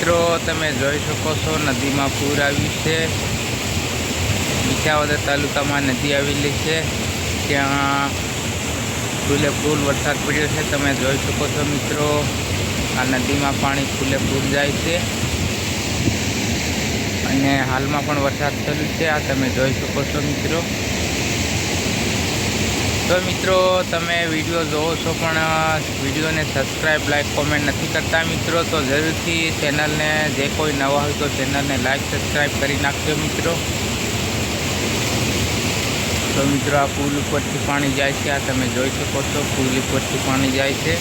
મિત્રો, તમે જોઈ શકો છો નદીમાં પૂર આવ્યું છે. વિસાવદર તાલુકામાં નદી આવેલી છે. ત્યાં ફૂલે ફૂલ વરસાદ પડ્યો છે. તમે જોઈ શકો છો મિત્રો, આ નદીમાં પાણી ફૂલે ફૂલ જાય છે. અને હાલમાં પણ વરસાદ ચાલુ છે. આ તમે જોઈ શકો છો મિત્રો. તો મિત્રો, તમે વીડિયો જોવો છો પણ વિડીયોને સબસ્ક્રાઈબ લાઈક કોમેન્ટ નથી કરતા મિત્રો, તો જરૂરથી ચેનલને જે કોઈ નવા હોય તો ચેનલને લાઈક સબસ્ક્રાઈબ કરી નાખજો મિત્રો. તો મિત્રો, આ પુલ ઉપરથી પાણી જાય છે. આ તમે જોઈ શકો છો, પુલ ઉપરથી પાણી જાય છે.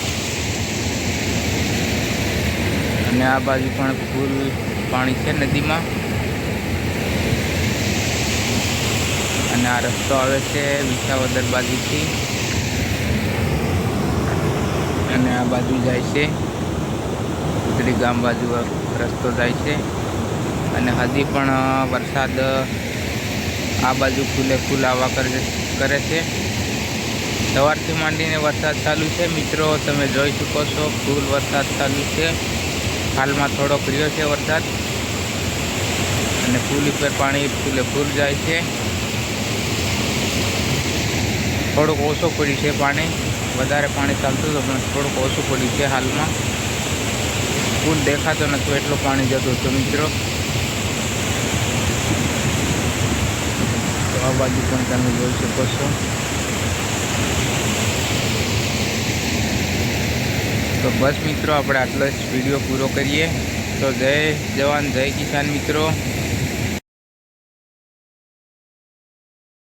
અને આ બાજુ પણ ફૂલ પાણી છે નદીમાં. આ રસ્તો આવે છે વિસાવદર બાજુથી. અને આ બાજુ જાય છે. ઉતરી ગામ બાજુ રસ્તો જાય છે. અને હજી પણ વરસાદ આ બાજુ ફૂલે ફૂલ આવા કરે છે. સવારથી માંડીને વરસાદ ચાલુ છે. મિત્રો, તમે જોઈ શકો છો, ફૂલ વરસાદ ચાલુ છે. હાલમાં થોડોક રહ્યો છે વરસાદ. અને પુલ ઉપર પાણી ફૂલે ફૂલ જાય છે. થોડુંક ઓછું પડ્યું છે પાણી. વધારે પાણી ચાલતું હતું, પણ થોડુંક ઓછું પડ્યું છે હાલમાં. પુલ દેખાતો નથી એટલું પાણી જતું હતું, મિત્રો. તો આ બાજુ પણ તમે જોઈ શકો છો. તો બસ, મિત્રો, આપણે આટલો જ વીડિયો પૂરો કરીએ. તો જય જવાન, જય કિસાન, મિત્રો.